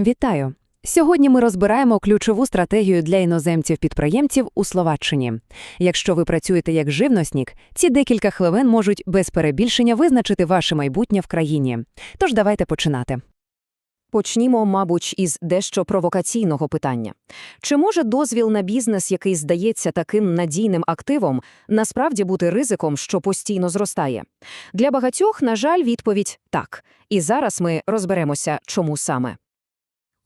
Вітаю! Сьогодні ми розбираємо ключову стратегію для іноземців-підприємців у Словаччині. Якщо ви працюєте як живноснік, ці декілька хвилин можуть без перебільшення визначити ваше майбутнє в країні. Тож давайте починати. Почнімо, мабуть, із дещо провокаційного питання. Чи може дозвіл на бізнес, який здається таким надійним активом, насправді бути ризиком, що постійно зростає? Для багатьох, на жаль, відповідь – так. І зараз ми розберемося, чому саме.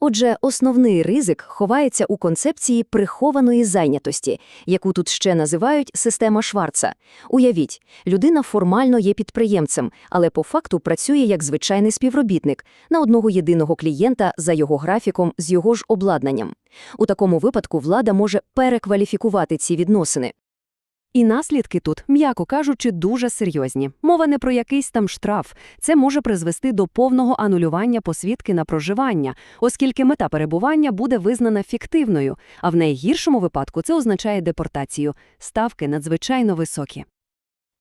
Отже, основний ризик ховається у концепції прихованої зайнятості, яку тут ще називають система Шварца. Уявіть, людина формально є підприємцем, але по факту працює як звичайний співробітник на одного єдиного клієнта за його графіком з його ж обладнанням. У такому випадку влада може перекваліфікувати ці відносини. І наслідки тут, м'яко кажучи, дуже серйозні. Мова не про якийсь там штраф. Це може призвести до повного анулювання посвідки на проживання, оскільки мета перебування буде визнана фіктивною, а в найгіршому випадку це означає депортацію. Ставки надзвичайно високі.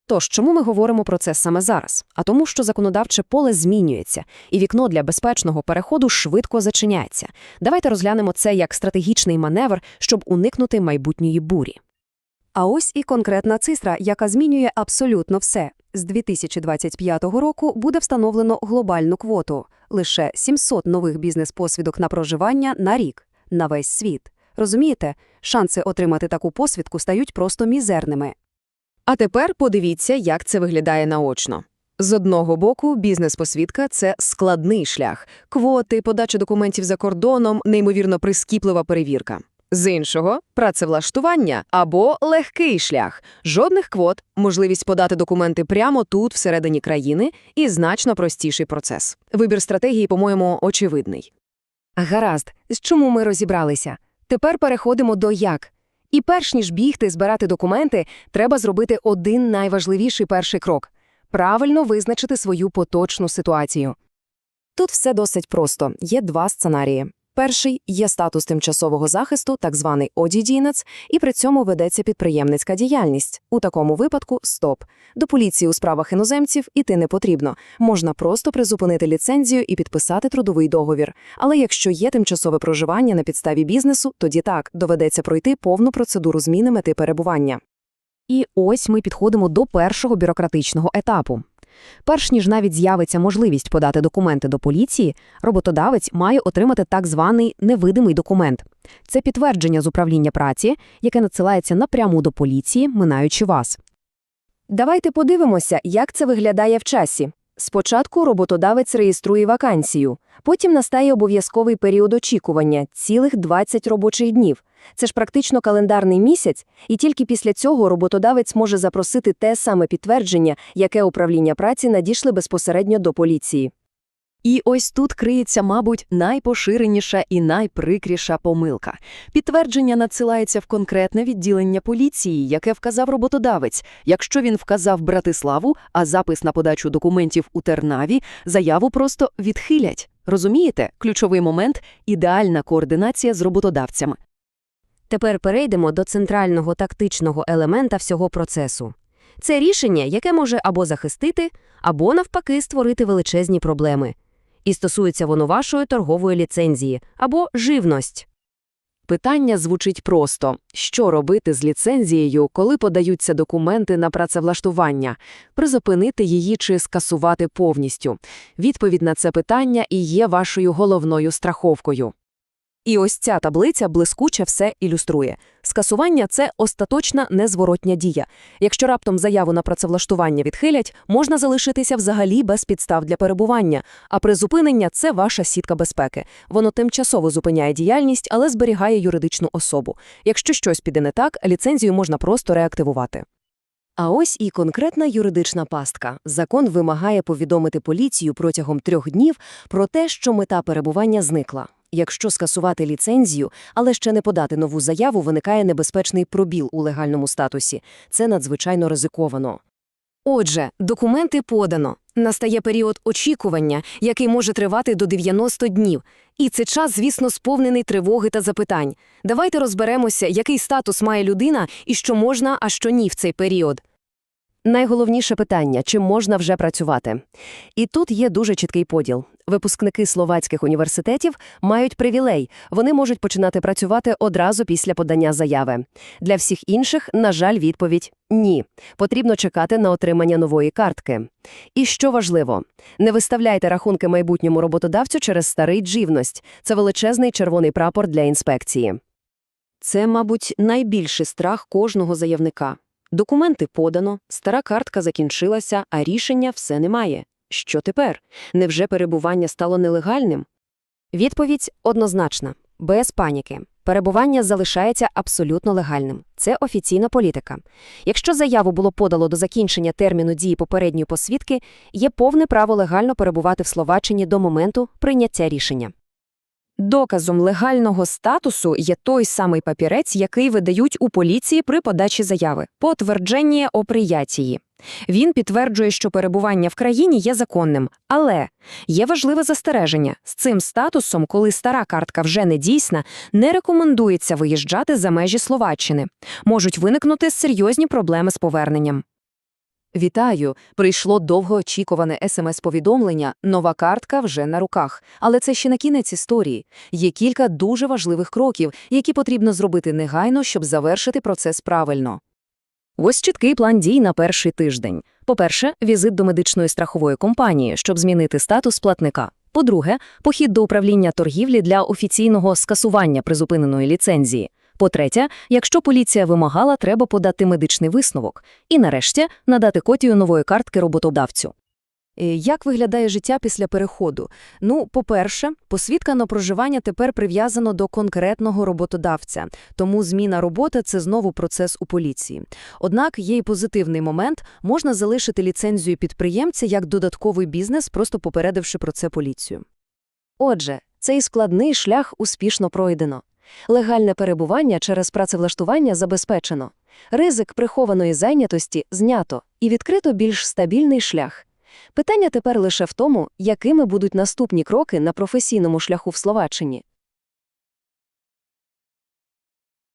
Тож, чому ми говоримо про це саме зараз? А тому, що законодавче поле змінюється, і вікно для безпечного переходу швидко зачиняється. Давайте розглянемо це як стратегічний маневр, щоб уникнути майбутньої бурі. А ось і конкретна цифра, яка змінює абсолютно все. З 2025 року буде встановлено глобальну квоту – лише 700 нових бізнес-посвідок на проживання на рік, на весь світ. Розумієте, шанси отримати таку посвідку стають просто мізерними. А тепер подивіться, як це виглядає наочно. З одного боку, бізнес-посвідка – це складний шлях. Квоти, подача документів за кордоном, неймовірно прискіплива перевірка. З іншого – працевлаштування або легкий шлях. Жодних квот, можливість подати документи прямо тут, всередині країни, і значно простіший процес. Вибір стратегії, по-моєму, очевидний. Гаразд, з чому ми розібралися? Тепер переходимо до як. І перш ніж бігти, збирати документи, треба зробити один найважливіший перший крок – правильно визначити свою поточну ситуацію. Тут все досить просто. Є два сценарії. Перший – є статус тимчасового захисту, так званий одідінець, і при цьому ведеться підприємницька діяльність. У такому випадку – стоп. До поліції у справах іноземців іти не потрібно. Можна просто призупинити ліцензію і підписати трудовий договір. Але якщо є тимчасове проживання на підставі бізнесу, тоді так, доведеться пройти повну процедуру зміни мети перебування. І ось ми підходимо до першого бюрократичного етапу. Перш ніж навіть з'явиться можливість подати документи до поліції, роботодавець має отримати так званий невидимий документ. Це підтвердження з управління праці, яке надсилається напряму до поліції, минаючи вас. Давайте подивимося, як це виглядає в часі. Спочатку роботодавець реєструє вакансію, потім настає обов'язковий період очікування – цілих 20 робочих днів. Це ж практично календарний місяць, і тільки після цього роботодавець може запросити те саме підтвердження, яке управління праці надійшли безпосередньо до поліції. І ось тут криється, мабуть, найпоширеніша і найприкріша помилка. Підтвердження надсилається в конкретне відділення поліції, яке вказав роботодавець. Якщо він вказав Братиславу, а запис на подачу документів у Тернаві, заяву просто відхилять. Розумієте? Ключовий момент – ідеальна координація з роботодавцями. Тепер перейдемо до центрального тактичного елемента всього процесу. Це рішення, яке може або захистити, або, навпаки, створити величезні проблеми. І стосується воно вашої торгової ліцензії або живність. Питання звучить просто. Що робити з ліцензією, коли подаються документи на працевлаштування? Призупинити її чи скасувати повністю? Відповідь на це питання і є вашою головною страховкою. І ось ця таблиця блискуче все ілюструє. Скасування – це остаточна незворотня дія. Якщо раптом заяву на працевлаштування відхилять, можна залишитися взагалі без підстав для перебування, а призупинення – це ваша сітка безпеки. Воно тимчасово зупиняє діяльність, але зберігає юридичну особу. Якщо щось піде не так, ліцензію можна просто реактивувати. А ось і конкретна юридична пастка. Закон вимагає повідомити поліцію протягом трьох днів про те, що мета перебування зникла. Якщо скасувати ліцензію, але ще не подати нову заяву, виникає небезпечний пробіл у легальному статусі. Це надзвичайно ризиковано. Отже, документи подано. Настає період очікування, який може тривати до 90 днів. І це час, звісно, сповнений тривоги та запитань. Давайте розберемося, який статус має людина і що можна, а що ні в цей період. Найголовніше питання – чи можна вже працювати? І тут є дуже чіткий поділ. Випускники словацьких університетів мають привілей. Вони можуть починати працювати одразу після подання заяви. Для всіх інших, на жаль, відповідь – ні. Потрібно чекати на отримання нової картки. І що важливо, не виставляйте рахунки майбутньому роботодавцю через старий джівність. Це величезний червоний прапор для інспекції. Це, мабуть, найбільший страх кожного заявника. Документи подано, стара картка закінчилася, а рішення все немає. Що тепер? Невже перебування стало нелегальним? Відповідь однозначна. Без паніки. Перебування залишається абсолютно легальним. Це офіційна політика. Якщо заяву було подало до закінчення терміну дії попередньої посвідки, є повне право легально перебувати в Словаччині до моменту прийняття рішення. Доказом легального статусу є той самий папірець, який видають у поліції при подачі заяви – потвердження о приятії. Він підтверджує, що перебування в країні є законним. Але є важливе застереження. З цим статусом, коли стара картка вже не дійсна, не рекомендується виїжджати за межі Словаччини. Можуть виникнути серйозні проблеми з поверненням. Вітаю! Прийшло довгоочікуване СМС-повідомлення, нова картка вже на руках. Але це ще не кінець історії. Є кілька дуже важливих кроків, які потрібно зробити негайно, щоб завершити процес правильно. Ось чіткий план дій на перший тиждень. По-перше, візит до медичної страхової компанії, щоб змінити статус платника. По-друге, похід до управління торгівлі для офіційного скасування призупиненої ліцензії. По-третє, якщо поліція вимагала, треба подати медичний висновок. І нарешті надати копію нової картки роботодавцю. Е, Як виглядає життя після переходу? Ну, по-перше, посвідка на проживання тепер прив'язано до конкретного роботодавця, тому зміна роботи – це знову процес у поліції. Однак є й позитивний момент – можна залишити ліцензію підприємця як додатковий бізнес, просто попередивши про це поліцію. Отже, цей складний шлях успішно пройдено. Легальне перебування через працевлаштування забезпечено. Ризик прихованої зайнятості знято і відкрито більш стабільний шлях. Питання тепер лише в тому, якими будуть наступні кроки на професійному шляху в Словаччині.